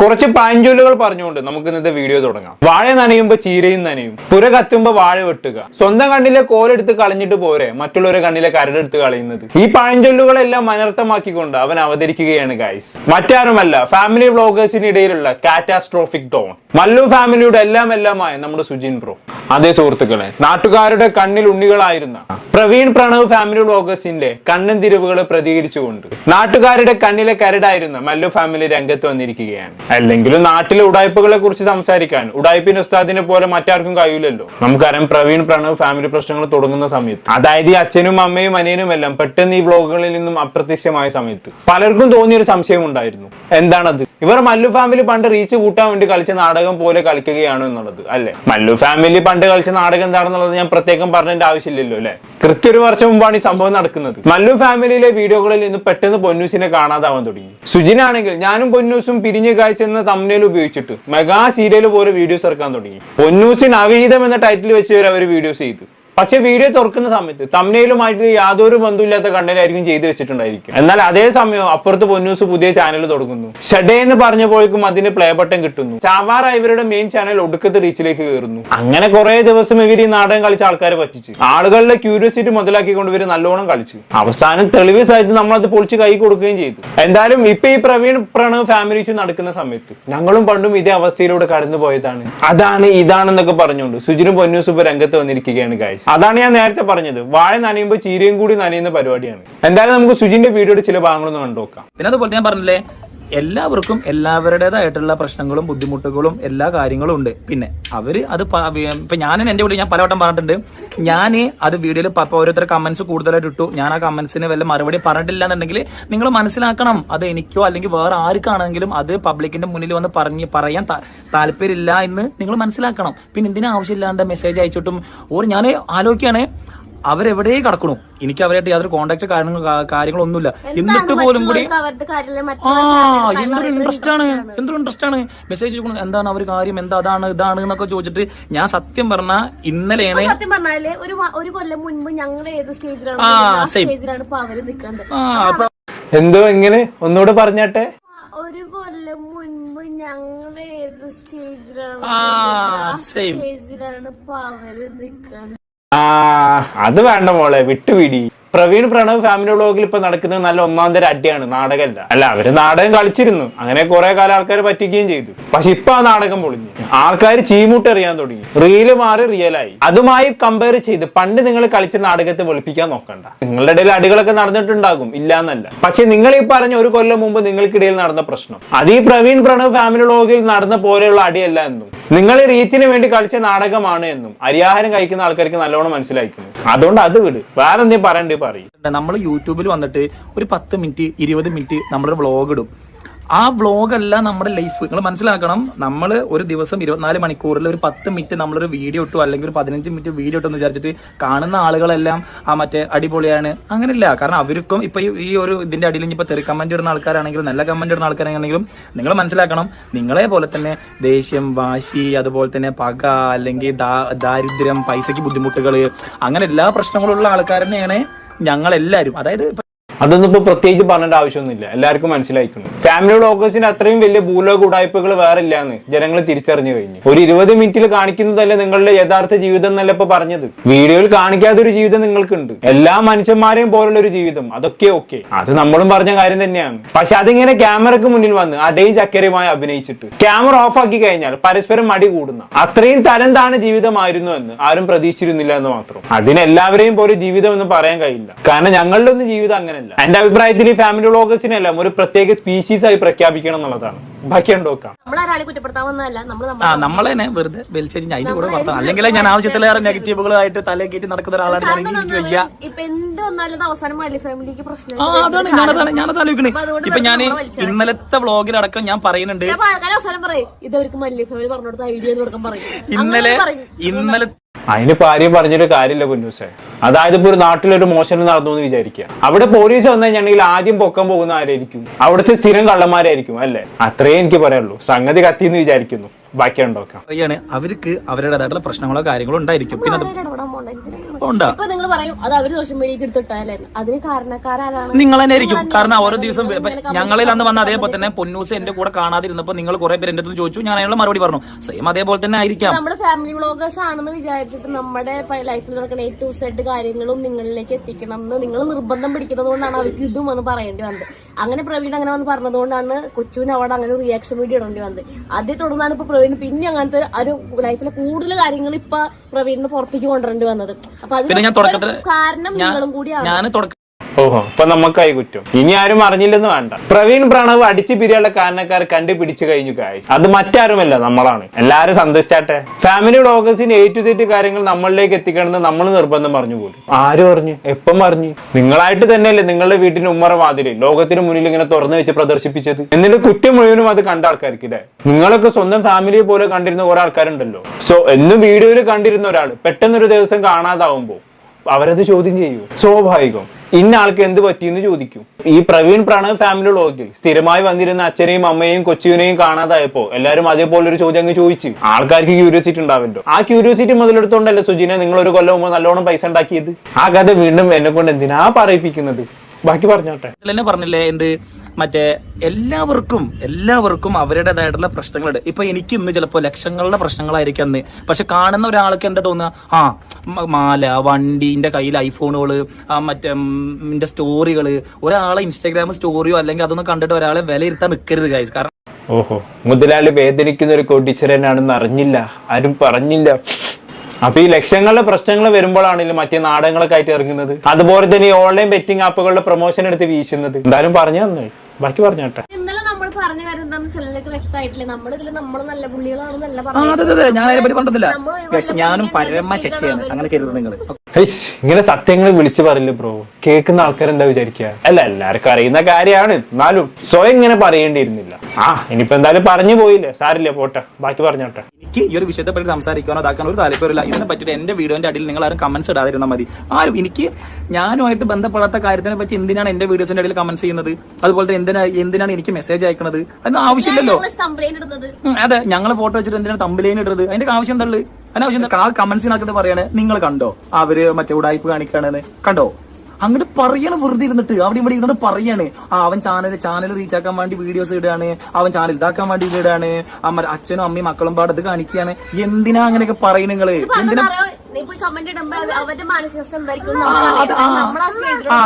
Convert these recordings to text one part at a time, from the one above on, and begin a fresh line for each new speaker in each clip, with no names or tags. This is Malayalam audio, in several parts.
കുറച്ച് പഴഞ്ചൊല്ലുകൾ പറഞ്ഞുകൊണ്ട് നമുക്ക് ഇന്നത്തെ വീഡിയോ തുടങ്ങാം. വാഴ നനയുമ്പോ ചീരയും നനയും. പുര കത്തുമ്പോ വാഴ വെട്ടുക. സ്വന്തം കണ്ണിലെ കോലെടുത്ത് കളഞ്ഞിട്ട് പോരെ. മറ്റുള്ളവരെ കണ്ണിലെ കരടെടുത്ത് കളയുന്നത്. ഈ പഴഞ്ചൊല്ലുകളെല്ലാം അനർത്ഥമാക്കിക്കൊണ്ട് അവൻ അവതരിക്കുകയാണ് ഗൈസ് മറ്റാരുമല്ല ഫാമിലി വ്ളോഗേഴ്സിനിടയിലുള്ള കാറ്റാസ്ട്രോഫിക് ഡോൺ മല്ലു ഫാമിലിയുടെ എല്ലാം എല്ലാമായ നമ്മുടെ സുജിൻ ബ്രോ അതേ സുഹൃത്തുക്കളെ നാട്ടുകാരുടെ കണ്ണിൽ ഉണ്ണികളായിരുന്ന പ്രവീൺ പ്രണവ് ഫാമിലി വ്ളോഗേഴ്സിന്റെ കണ്ണൻ തിരിവുകൾ പ്രതികരിച്ചുകൊണ്ട് നാട്ടുകാരുടെ കണ്ണിലെ കരടായിരുന്ന മല്ലു ഫാമിലി രംഗത്ത് വന്നിരിക്കുകയാണ്. അല്ലെങ്കിലും നാട്ടിലെ ഉടായ്പകളെ കുറിച്ച് സംസാരിക്കാൻ. ഉടായ്പിൻ ഉസ്താദിനെ പോലെ മറ്റാർക്കും കഴിയില്ലല്ലോ. നമുക്കറിയാം പ്രവീൺ പ്രണവ് ഫാമിലി പ്രശ്നങ്ങൾ തുടങ്ങുന്ന സമയത്ത്. അതായത് ഈ അച്ഛനും അമ്മയും അനിയനും എല്ലാം പെട്ടെന്ന് ഈ വ്ളോഗുകളിൽ നിന്നും അപ്രത്യക്ഷമായ സമയത്ത്. പലർക്കും തോന്നിയൊരു സംശയം ഉണ്ടായിരുന്നു. എന്താണത്? ഇവർ മല്ലു ഫാമിലി പണ്ട് റീച്ച് കൂട്ടാൻ വേണ്ടി കളിച്ച നാടകം പോലെ കളിക്കുകയാണോ എന്നുള്ളത് അല്ലെ? മല്ലു ഫാമിലി പണ്ട് കളിച്ച നാടകം എന്താണെന്നുള്ളത് ഞാൻ പ്രത്യേകം പറഞ്ഞതിന്റെ ആവശ്യമില്ലല്ലോ അല്ലെ? കൃത്യ ഒരു വർഷം മുമ്പാണ് ഈ സംഭവം നടക്കുന്നത്. മല്ലു ഫാമിലിയിലെ വീഡിയോകളിൽ നിന്ന് പെട്ടെന്ന് പൊന്നൂസിനെ കാണാതാവാൻ തുടങ്ങി. സുജിനാണെങ്കിൽ ഞാനും പൊന്നൂസും പിരിഞ്ഞു കാഴ്ച എന്ന തമ്മിൽ ഉപയോഗിച്ചിട്ട് മെഗാ സീരിയൽ പോലെ വീഡിയോസ് ഇറക്കാൻ തുടങ്ങി. പൊന്നൂസിന് അവിഹിതം എന്ന ടൈറ്റിൽ വെച്ച് അവർ വീഡിയോസ് ചെയ്തു. പക്ഷെ വീഡിയോ തുറക്കുന്ന സമയത്ത് തമ്മിലുമായിട്ട് യാതൊരു ബന്ധമില്ലാത്ത കണ്ടന്റ് ആയിരിക്കും ചെയ്തു വെച്ചിട്ടുണ്ടായിരിക്കും. എന്നാൽ അതേ സമയം അപ്പുറത്ത് പൊന്നൂസ് പുതിയ ചാനൽ തുടങ്ങുന്നു. ഷഡേ എന്ന് പറഞ്ഞപ്പോഴേക്കും അതിന് പ്ലേ ബട്ടൺ കിട്ടുന്നു. ചാവാറ ഇവരുടെ മെയിൻ ചാനൽ ഒടുക്കത്തെ റീച്ചിലേക്ക് കയറുന്നു. അങ്ങനെ കുറെ ദിവസം ഇവർ ഈ നാടകം കളിച്ച ആൾക്കാരെ പറ്റിച്ച്. ആളുകളുടെ ക്യൂരിയോസിറ്റി മുതലാക്കിക്കൊണ്ട് ഇവർ നല്ലോണം കളിച്ചു. അവസാനം തെളിവ് സഹിച്ച് നമ്മളത് പൊളിച്ച് കൈ കൊടുക്കുകയും ചെയ്തു. എന്തായാലും ഇപ്പൊ ഈ പ്രവീൺ പ്രണവ് ഫാമിലി ഇഷ്യൂ നടക്കുന്ന സമയത്ത് ഞങ്ങളും പണ്ടും ഇതേ അവസ്ഥയിലൂടെ കടന്നു പോയതാണ് അതാണ് ഇതാണെന്നൊക്കെ പറഞ്ഞുകൊണ്ട് സുജിനും പൊന്നൂസും ഇപ്പൊ രംഗത്ത് വന്നിരിക്കുകയാണ് ഗൈസ് അതാണ് ഞാൻ നേരത്തെ പറഞ്ഞത്. വാഴ നനയുമ്പോൾ ചീരയും കൂടി നനയുന്ന പരിപാടിയാണ്. എന്തായാലും നമുക്ക് സുജിന്റെ വീഡിയോയുടെ ചില ഭാഗങ്ങളൊന്നും കണ്ടു നോക്കാം
പിന്നെ അതുപോലെ ഞാൻ പറഞ്ഞില്ലേ എല്ലാവർക്കും എല്ലാവരുടേതായിട്ടുള്ള പ്രശ്നങ്ങളും ബുദ്ധിമുട്ടുകളും എല്ലാ കാര്യങ്ങളും ഉണ്ട്. പിന്നെ അവർ അത് ഇപ്പൊ ഞാൻ എന്റെ വീട്ടിൽ ഞാൻ പലവട്ടം പറഞ്ഞിട്ടുണ്ട്. ഞാൻ അത് വീഡിയോയിൽ ഓരോരുത്തർ കമന്റ്സ് കൂടുതലായിട്ട് ഇട്ടു. ഞാൻ ആ കമന്റ്സിന് വല്ല മറുപടി പറഞ്ഞിട്ടില്ല എന്നുണ്ടെങ്കിൽ നിങ്ങൾ മനസ്സിലാക്കണം. അത് എനിക്കോ അല്ലെങ്കിൽ വേറെ ആർക്കാണെങ്കിലും അത് പബ്ലിക്കിന്റെ മുന്നിൽ വന്ന് പറഞ്ഞ് പറയാൻ താല്പര്യമില്ല എന്ന് നിങ്ങൾ മനസ്സിലാക്കണം. പിന്നെ എന്തിനാ ആവശ്യമില്ലാണ്ട് മെസ്സേജ് അയച്ചിട്ടും ഓർ ഞാൻ ആലോചിക്കുകയാണ് അവരെവിടെ കടക്കണു. എനിക്ക് അവരായിട്ട് യാതൊരു കോണ്ടാക്ട് കാര്യങ്ങൾ കാര്യങ്ങളൊന്നുമില്ല. എന്നിട്ട് പോലും കൂടി ആ എന്തൊരു ഇൻട്രസ്റ്റ് ആണ് എന്തൊരു ഇൻട്രസ്റ്റ് ആണ്. മെസ്സേജ് ചോദിക്കണം എന്താണ് അവർ കാര്യം? എന്താ അതാണ് ഇതാണ് എന്നൊക്കെ ചോദിച്ചിട്ട് ഞാൻ സത്യം പറഞ്ഞ ഇന്നലെയാണ്
സത്യം പറഞ്ഞാൽ ഒരു ഒരു കൊല്ലം മുൻപ് ഞങ്ങൾ ഏത് സ്റ്റേജിലാണ്
ആ,
എന്തോ എങ്ങനെ ഒന്നുകൂടെ പറഞ്ഞാട്ടെ.
ഒരു കൊല്ലം മുൻപ് ഞങ്ങൾ ഏത് സ്റ്റേജിലാണ്. സ്റ്റേജിലാണ് പവര് അവർ നിൽക്കുന്നത്.
ആ അത് വേണ്ട മോളെ വിട്ടുപിടി. പ്രവീൺ പ്രണവ് ഫാമിലി വ്ളോഗിൽ ഇപ്പൊ നടക്കുന്നത് നല്ല ഒന്നാം തരം അടിയാണ് നാടകമല്ല. അല്ല അവർ നാടകം കളിച്ചിരുന്നു. അങ്ങനെ കുറെ കാലം ആൾക്കാർ പറ്റിക്കുകയും ചെയ്തു. പക്ഷെ ഇപ്പൊ ആ നാടകം പൊളിഞ്ഞു. ആൾക്കാർ ചീമൂട്ട് അറിയാൻ തുടങ്ങി. റീൽ മാറി റിയലായി അതുമായി കമ്പയർ ചെയ്ത് പണ്ട് നിങ്ങൾ കളിച്ച നാടകത്തെ വെളുപ്പിക്കാൻ നോക്കണ്ട. നിങ്ങളുടെ ഇടയിൽ അടികളൊക്കെ നടന്നിട്ടുണ്ടാകും. ഇല്ല എന്നല്ല പക്ഷെ നിങ്ങൾ ഈ പറഞ്ഞ ഒരു കൊല്ലം മുമ്പ് നിങ്ങൾക്കിടയിൽ നടന്ന പ്രശ്നം. അത് ഈ പ്രവീൺ പ്രണവ് ഫാമിലി വ്ളോഗിൽ നടന്ന പോലെയുള്ള അടിയല്ല എന്നും. നിങ്ങൾ റീച്ചിന് വേണ്ടി കളിച്ച നാടകമാണ് എന്നും. അരിയാഹാരം കഴിക്കുന്ന ആൾക്കാർക്ക് നല്ലോണം മനസ്സിലാക്കുന്നു അതുകൊണ്ട് അത് വിട്. വേറെ എന്തെങ്കിലും പറയണ്ടേ പറയും.
നമ്മൾ യൂട്യൂബിൽ വന്നിട്ട് ഒരു പത്ത് മിനിറ്റ് ഇരുപത് മിനിറ്റ് നമ്മളൊരു വ്ളോഗ് ഇടും. ആ വ്ളോഗ് അല്ല നമ്മുടെ ലൈഫ് നിങ്ങൾ മനസ്സിലാക്കണം നമ്മൾ ഒരു ദിവസം ഇരുപത്തിനാല് മണിക്കൂറിൽ ഒരു പത്ത് മിനിറ്റ് നമ്മളൊരു വീഡിയോ ഇട്ടു അല്ലെങ്കിൽ ഒരു പതിനഞ്ച് മിനിറ്റ് വീഡിയോ ഇട്ടെന്ന് വിചാരിച്ചിട്ട് കാണുന്ന ആളുകളെല്ലാം ആ മറ്റേ അടിപൊളിയാണ്. അങ്ങനെയല്ല. കാരണം അവർക്കും ഇപ്പൊ ഈ- ഒരു ഇതിന്റെ അടിയിൽ ഇപ്പൊ തെറി കമന്റ് ഇടുന്ന ആൾക്കാരാണെങ്കിലും നല്ല കമന്റ് ഇടുന്ന ആൾക്കാരാണെങ്കിലും നിങ്ങൾ മനസ്സിലാക്കണം നിങ്ങളെ പോലെ തന്നെ ദേഷ്യം വാശി അതുപോലെ തന്നെ പക അല്ലെങ്കിൽ ദാരിദ്ര്യം പൈസയ്ക്ക് ബുദ്ധിമുട്ടുകൾ അങ്ങനെ എല്ലാ പ്രശ്നങ്ങളുള്ള ആൾക്കാർ തന്നെയാണ് ഞങ്ങളെല്ലാവരും അതായത്
അതൊന്നും ഇപ്പൊ പ്രത്യേകിച്ച് പറഞ്ഞേണ്ട ആവശ്യമൊന്നുമില്ല. എല്ലാവർക്കും മനസ്സിലായിക്കുന്നു ഫാമിലി വ്ളോഗേഴ്സിന് അത്രയും വലിയ ഭൂലോക ഉടായ്പകൾ വേറെ ഇല്ലാന്ന് ജനങ്ങൾ തിരിച്ചറിഞ്ഞു കഴിഞ്ഞു. ഒരു ഇരുപത് മിനിറ്റിൽ കാണിക്കുന്നതല്ല നിങ്ങളുടെ യഥാർത്ഥ ജീവിതം എന്നല്ല ഇപ്പൊ പറഞ്ഞത്? വീഡിയോയിൽ കാണിക്കാത്ത ഒരു ജീവിതം നിങ്ങൾക്കുണ്ട്. എല്ലാ മനുഷ്യന്മാരെയും പോലുള്ള ഒരു ജീവിതം. അതൊക്കെ ഓക്കെ. അത് നമ്മളും പറഞ്ഞ കാര്യം തന്നെയാണ്. പക്ഷെ അതിങ്ങനെ ക്യാമറക്ക് മുന്നിൽ വന്ന് അടയും ചക്കരയുമായി അഭിനയിച്ചിട്ട് ക്യാമറ ഓഫ് ആക്കി കഴിഞ്ഞാൽ പരസ്പരം മടി കൂടുന്ന അത്രയും തരം താണ ജീവിതമായിരുന്നു എന്ന് ആരും പ്രതീക്ഷിച്ചിരുന്നില്ല എന്ന് മാത്രം. അതിനെല്ലാവരെയും പോലെ ജീവിതം എന്ന് പറയാൻ കഴിയില്ല. കാരണം ഞങ്ങളുടെ ഒന്നും ജീവിതം അങ്ങനെയല്ല എന്റെ അഭിപ്രായത്തിൽ ഈ ഫാമിലി വ്ളോഗേഴ്സിനെല്ലാം ഒരു പ്രത്യേക സ്പീഷീസ് ആയി പ്രഖ്യാപിക്കണം എന്നുള്ളതാണ്. ബാക്കി ഉണ്ടോക്കാം
നമ്മൾ ഒരാളെ കുറ്റപ്പെടുത്താൻ വന്നതല്ല നമ്മൾ
ആ വെറുതെ വലിച്ചു അതിന്റെ കൂടെ വർത്താനം. അല്ലെങ്കിൽ ഞാൻ ആവശ്യത്തിലേറെ നെഗറ്റീവുകളായിട്ട് തലേ കയറ്റി നടക്കുന്ന ഒരാളാണ് ഞാൻ എനിക്ക് വയ്യ
ഇപ്പൊ എന്ത് വന്നാലും ഇത് അവസാനം മല്ലി ഫാമിലിക്ക് പ്രശ്നം?
ആ അതാണ്. ഞാനതാണ് ഞാനത് ആലോചിക്കണേ. ഇപ്പൊ ഞാൻ. ഇന്നലത്തെ വ്ളോഗിലടക്കം ഞാൻ പറയുന്നുണ്ട്.
ആൾക്കാർ അവസാനം പറയും ഇത് അവർക്ക് മല്ലി ഫാമിലി പറഞ്ഞു കൊടുത്ത ഐഡിയ കൊടുക്കാൻ പറയും.
ഇന്നലെ ഇന്നലെ
അതിന് ഭാര്യ പറഞ്ഞൊരു കാര്യമില്ല കുഞ്ഞൂസെ. അതായത് ഇപ്പൊ ഒരു നാട്ടിലൊരു മോഷണം നടന്നു എന്ന് വിചാരിക്കുക. അവിടെ പോലീസ് വന്നു കഴിഞ്ഞിട്ടുണ്ടെങ്കിൽ ആദ്യം പൊക്കം പോകുന്ന ആരായിരിക്കും? അവിടുത്തെ സ്ഥിരം കള്ളന്മാരായിരിക്കും അല്ലേ? അത്രേ എനിക്ക് പറയുള്ളൂ സംഗതി കത്തി എന്ന് വിചാരിക്കുന്നു. ബാക്കി ഉണ്ടോക്കാം
അവർക്ക് അവരുടേതായിട്ടുള്ള പ്രശ്നങ്ങളോ കാര്യങ്ങളോ ഉണ്ടായിരിക്കും. പിന്നെ ഉണ്ടാ
ഇപ്പൊ നിങ്ങൾ പറയും അത് അവർ സോഷ്യൽ മീഡിയക്ക് എടുത്തിട്ടായാലും അതിന് കാരണക്കാരാണ്
നിങ്ങൾ തന്നെ ആയിരിക്കും. കാരണം ഓരോ ദിവസം ഞങ്ങളിൽ അന്ന് വന്ന അതേപോലെ തന്നെ പൊന്നൂസ് എന്റെ കൂടെ കാണാതിരുന്നപ്പോ നിങ്ങൾ കുറെ പേര് എന്റെ അടുത്ത് ചോദിച്ചു. ഞാൻ അതിനുള്ള മറുപടി പറഞ്ഞു. സെയിം അതേപോലെ തന്നെ ആയിരിക്കാം.
നമ്മുടെ ഫാമിലി വ്ളോഗേഴ്സ് ആണെന്ന് വിചാരിച്ചിട്ട് നമ്മുടെ ലൈഫിൽ നടക്കുന്ന എ ടു സെഡ് കാര്യങ്ങളും നിങ്ങളിലേക്ക് എത്തിക്കണം എന്ന് നിങ്ങൾ നിർബന്ധം പിടിക്കുന്നത് കൊണ്ടാണ് അവർക്ക് ഇതും എന്ന് പറയേണ്ടി വന്നത്. അങ്ങനെ പ്രവീൺ അങ്ങനെ വന്ന് പറഞ്ഞതുകൊണ്ടാണ് കൊച്ചുവിന് അവിടെ അങ്ങനെ റിയാക്ഷൻ വീഡിയോ ഇടേണ്ടി വന്നത്. അതേ തുടർന്നാണ് ഇപ്പൊ പ്രവീൺ പിന്നെ അങ്ങനത്തെ ഒരു ലൈഫിലെ കൂടുതൽ കാര്യങ്ങൾ ഇപ്പൊ പ്രവീണിന് പുറത്തേക്ക് കൊണ്ടുവരേണ്ടി വന്നത്. അപ്പൊ
അത്
അതിന് കാരണം നിങ്ങളും കൂടിയാണ്.
ഓഹോ അപ്പൊ നമുക്കായി കുറ്റം ഇനി ആരും അറിഞ്ഞില്ലെന്ന് വേണ്ട. പ്രവീൺ പ്രണവ് അടിച്ചു പിരിയാനുള്ള കാരണക്കാർ കണ്ടുപിടിച്ചു കഴിഞ്ഞു കാഴ്ച അത് മറ്റാരുമല്ല നമ്മളാണ്. എല്ലാരും സന്തോഷിച്ചാട്ടെ ഫാമിലി വ്ളോഗേഴ്സിന് എ ടു സെറ്റ് കാര്യങ്ങൾ നമ്മളിലേക്ക് എത്തിക്കണമെന്ന് നമ്മൾ നിർബന്ധം പറഞ്ഞു പോലും. ആരും അറിഞ്ഞു? എപ്പം അറിഞ്ഞു? നിങ്ങളായിട്ട് തന്നെയല്ലേ നിങ്ങളുടെ വീട്ടിന് ഉമ്മറ വാതിൽ ലോകത്തിന് മുന്നിൽ ഇങ്ങനെ തുറന്നു വെച്ച് പ്രദർശിപ്പിച്ചത്? എന്നിട്ട് കുറ്റം മുഴുവനും അത് കണ്ട ആൾക്കാർക്ക് അല്ലേ നിങ്ങളൊക്കെ സ്വന്തം ഫാമിലിയെ പോലെ കണ്ടിരുന്ന കുറെ ആൾക്കാരുണ്ടല്ലോ. സോ എന്നും വീഡിയോയിൽ കണ്ടിരുന്ന ഒരാൾ പെട്ടെന്നൊരു ദിവസം കാണാതാവുമ്പോ അവരത് ചോദ്യം ചെയ്യൂ. സ്വാഭാവികം. ഇന്ന ആൾക്ക് എന്ത് പറ്റിയെന്ന് ചോദിക്കും. ഈ പ്രവീൺ പ്രണവ് ഫാമിലി വ്ളോഗിൽ സ്ഥിരമായി വന്നിരുന്ന അച്ഛനെയും അമ്മയെയും കൊച്ചുവിനെയും കാണാതായപ്പോ എല്ലാവരും അതേപോലെ ഒരു ചോദ്യം അങ്ങ് ചോദിച്ചു ആൾക്കാർക്ക് ക്യൂരിയോസിറ്റി ഉണ്ടാവല്ലോ. ആ ക്യൂരിയോസിറ്റി മുതലെടുത്തോണ്ടല്ലേ സുജിനെ നിങ്ങൾ ഒരു കൊല്ലം മുമ്പ് നല്ലോണം പൈസ ഉണ്ടാക്കിയത്? ആ കഥ വീണ്ടും എന്നെ കൊണ്ട് എന്തിനാ പറയിപ്പിക്കുന്നത്? ബാക്കി പറഞ്ഞോട്ടെ.
പറഞ്ഞില്ലേ എന്ത്? മറ്റേ എല്ലാവർക്കും എല്ലാവർക്കും അവരുടേതായിട്ടുള്ള പ്രശ്നങ്ങളുണ്ട്. ഇപ്പൊ എനിക്ക് ഇന്ന് ചിലപ്പോൾ ലക്ഷങ്ങളുടെ പ്രശ്നങ്ങളായിരിക്കും അന്ന്. പക്ഷെ കാണുന്ന ഒരാൾക്ക് എന്താ തോന്നുക? ആ മാല വണ്ടിന്റെ കയ്യിൽ ഐഫോണുകൾ മറ്റേ സ്റ്റോറികൾ സ്റ്റോറികൾ. ഒരാളെ ഇൻസ്റ്റാഗ്രാം സ്റ്റോറിയോ അല്ലെങ്കിൽ അതൊന്നും കണ്ടിട്ട് ഒരാളെ വിലയിരുത്താൻ നിൽക്കരുത് ഗൈസ് കാരണം
ഓഹോ മുതലാളി വേദനിക്കുന്ന ഒരു കോടീശ്വരനാണെന്ന് അറിഞ്ഞില്ല. ആരും പറഞ്ഞില്ല. അപ്പൊ ഈ ലക്ഷങ്ങളുടെ പ്രശ്നങ്ങൾ വരുമ്പോഴാണല്ലോ മറ്റേ നാടകങ്ങളൊക്കെ ആയിട്ട് ഇറങ്ങുന്നത്. അതുപോലെ തന്നെ ഈ ഓൺലൈൻ ബെറ്റിംഗ് ആപ്പുകളുടെ പ്രൊമോഷൻ എടുത്ത് വീശുന്നത്. എന്തായാലും പറഞ്ഞു തന്നെ. ബാക്കി പറഞ്ഞോട്ടെ
ഇന്നലെ നമ്മൾ പറഞ്ഞ കാര്യം എന്താണെന്ന് ചിലർക്ക് വ്യക്തമായിട്ടില്ല. നമ്മളിതിൽ നമ്മൾ നല്ല പുള്ളികളാണെന്നല്ല
ഞാൻ ഞാനും പരമ ചെച്ചയാണ് അങ്ങനെ കരുതുന്നത് നിങ്ങൾ
ഇങ്ങനെ സത്യങ്ങൾ വിളിച്ചു പറയില്ല ബ്രോ കേൾക്കുന്ന ആൾക്കാർ എന്താ വിചാരിക്കുക അല്ല എല്ലാവർക്കും അറിയുന്ന കാര്യമാണ്. എന്നാലും സ്വയം ഇങ്ങനെ പറയേണ്ടിയിരുന്നില്ല. ആ ഇനിയിപ്പോ എന്തായാലും പറഞ്ഞു പോയില്ലേ? സാരില്ല പോട്ടെ. ബാക്കി പറഞ്ഞോട്ടെ.
എനിക്ക് ഈ ഒരു വിഷയത്തെ പറ്റി സംസാരിക്കാനോ അതാക്കാനോ ഒരു താല്പര്യമില്ല. ഇതിനെ പറ്റിയിട്ട് എന്റെ വീഡിയോന്റെ അടിയിൽ നിങ്ങൾ ആരും കമന്റ്സ് ഇടാതിരുന്നാൽ മതി. ആരും എനിക്ക് ഞാനുമായിട്ട് ബന്ധപ്പെടാത്ത കാര്യത്തിനെ പറ്റി എന്തിനാണ് എന്റെ വീഡിയോസിന്റെ അടിയിൽ കമന്റ്സ് ചെയ്യുന്നത്? അതുപോലെ തന്നെ എന്തിനാ എന്തിനാണ് എനിക്ക് മെസ്സേജ് അയക്കുന്നത് അതിന് ആവശ്യമില്ലല്ലോ. അതെ ഞങ്ങൾ ഫോട്ടോ വെച്ചിട്ട് എന്തിനാണ് തമ്പിലേനിടുന്നത് അതിന്റെ ആവശ്യം എന്താ എന്താ ആൾ കമന്റ്സിനകത്ത് പറയാണ്? നിങ്ങൾ കണ്ടോ? അവർ മറ്റേ ഉടായ്പ കാണിക്കാണെന്ന് കണ്ടോ? അങ്ങോട്ട് പറയണ വെറുതെ ഇരുന്നിട്ട്. അവിടെ ഇവിടെ ഇരുന്നിട്ട് പറയാണ്. ആ അവൻ ചാനൽ ചാനൽ റീച്ച് ആക്കാൻ വേണ്ടി വീഡിയോസ് ഇടുകയാണ്. അവൻ ചാനൽ ഇതാക്കാൻ വേണ്ടി ഇടുകയാണ്. അമ്മ അച്ഛനും അമ്മയും മക്കളും പാടത്ത് കാണിക്കുകയാണ്. എന്തിനാ അങ്ങനെയൊക്കെ പറയണങ്ങൾ എന്തിനാ
നീ പോയി കമന്റ് ഇടുമ്പോ അവന്റെ മാനസികാവസ്ഥ എന്തായിരിക്കും
ആ, അത്
നമ്മൾ ആ. സ്റ്റേജിൽ
ആ,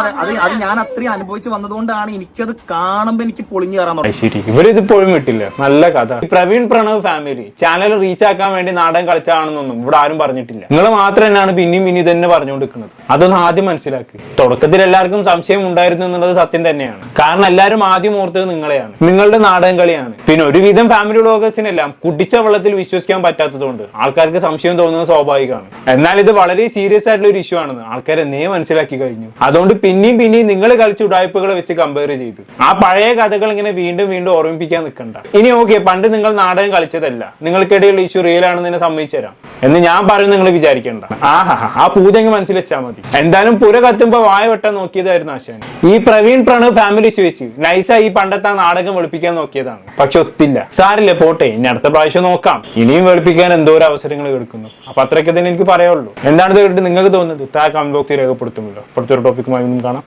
അതെ, ഞാൻ അത്രയും അനുഭവിച്ചു വന്നതുകൊണ്ടാണ് എനിക്കത് കാണുമ്പോ എനിക്ക് പൊളിഞ്ഞു കയറാൻ തുടങ്ങി.
ശരി ഇവരിത് ഇപ്പോഴും വിട്ടില്ല. നല്ല കഥ. Praveen Pranav family channel reach ആക്കാൻ വേണ്ടി നാടകം കളിച്ചാണെന്നൊന്നും ഇവിടെ ആരും പറഞ്ഞിട്ടില്ല. നിങ്ങൾ മാത്രം തന്നെയാണ് പിന്നെയും പിന്നെയും തന്നെ പറഞ്ഞുകൊണ്ടിരിക്കുന്നത്. അതൊന്ന് ആദ്യം മനസ്സിലാക്കി. തുടക്കത്തിൽ എല്ലാവർക്കും സംശയം ഉണ്ടായിരുന്നു എന്നുള്ളത് സത്യം തന്നെയാണ്. കാരണം എല്ലാവരും ആദ്യം ഓർത്തത് നിങ്ങളെയാണ്. നിങ്ങളുടെ നാടകം കളിയാണ്. പിന്നെ ഒരുവിധം ഫാമിലി വ്ളോഗേഴ്സിനെല്ലാം കുടിച്ച വെള്ളത്തിൽ വിശ്വസിക്കാൻ പറ്റാത്തതുകൊണ്ട് ആൾക്കാർക്ക് സംശയം തോന്നുന്നത് സ്വാഭാവികമാണ്. എന്നാൽ ഇത് വളരെ സീരിയസ് ആയിട്ടുള്ള ഒരു ഇഷ്യൂ ആണെന്ന് ആൾക്കാർ നേ മനസ്സിലാക്കി കഴിഞ്ഞു. അതുകൊണ്ട് പിന്നെയും പിന്നെയും നിങ്ങൾ കളിച്ച ഉടായ്പകളെ വെച്ച് കമ്പയർ ചെയ്തു. ആ പഴയ കഥകൾ ഇങ്ങനെ വീണ്ടും വീണ്ടും ഓർമ്മിപ്പിക്കാൻ നിൽക്കണ്ട ഇനി ഓക്കെ പണ്ട് നിങ്ങൾ നാടകം കളിച്ചതല്ല. നിങ്ങൾക്കിടയിലുള്ള ഇഷ്യൂ റിയൽ ആണെന്ന് തന്നെ സമ്മതിച്ചു തരാം. എന്ന് ഞാൻ പറയും നിങ്ങൾ വിചാരിക്കണ്ട. ആഹാ ആ പൂജങ്ങ് മനസ്സിൽ വെച്ചാൽ മതി. എന്തായാലും പുര കത്തുമ്പോ വായ വെട്ടാൻ നോക്കിയതായിരുന്നു ആശാൻ. ഈ പ്രവീൺ പ്രണവ് ഫാമിലി ചോദിച്ചു നൈസായി ഈ പണ്ടത്തെ നാടകം വെളുപ്പിക്കാൻ നോക്കിയതാണ്. പക്ഷെ ഒത്തില്ല. സാരില്ല പോട്ടെ ഇനി അടുത്ത പ്രാവശ്യം നോക്കാം. ഇനിയും വെളുപ്പിക്കാൻ എന്തോരം അവസരങ്ങൾ എടുക്കുന്നു. അപ്പൊ അത്രയൊക്കെ തന്നെ എനിക്ക് പറയുള്ളൂ എന്താണ് ഇത് നിങ്ങൾക്ക് തോന്നുന്നത്? താ കമന്റ് ബോക്സിൽ രേഖപ്പെടുത്തുമല്ലോ. ഒരു ടോപ്പിക്കുമായി ഒന്നും കാണാം.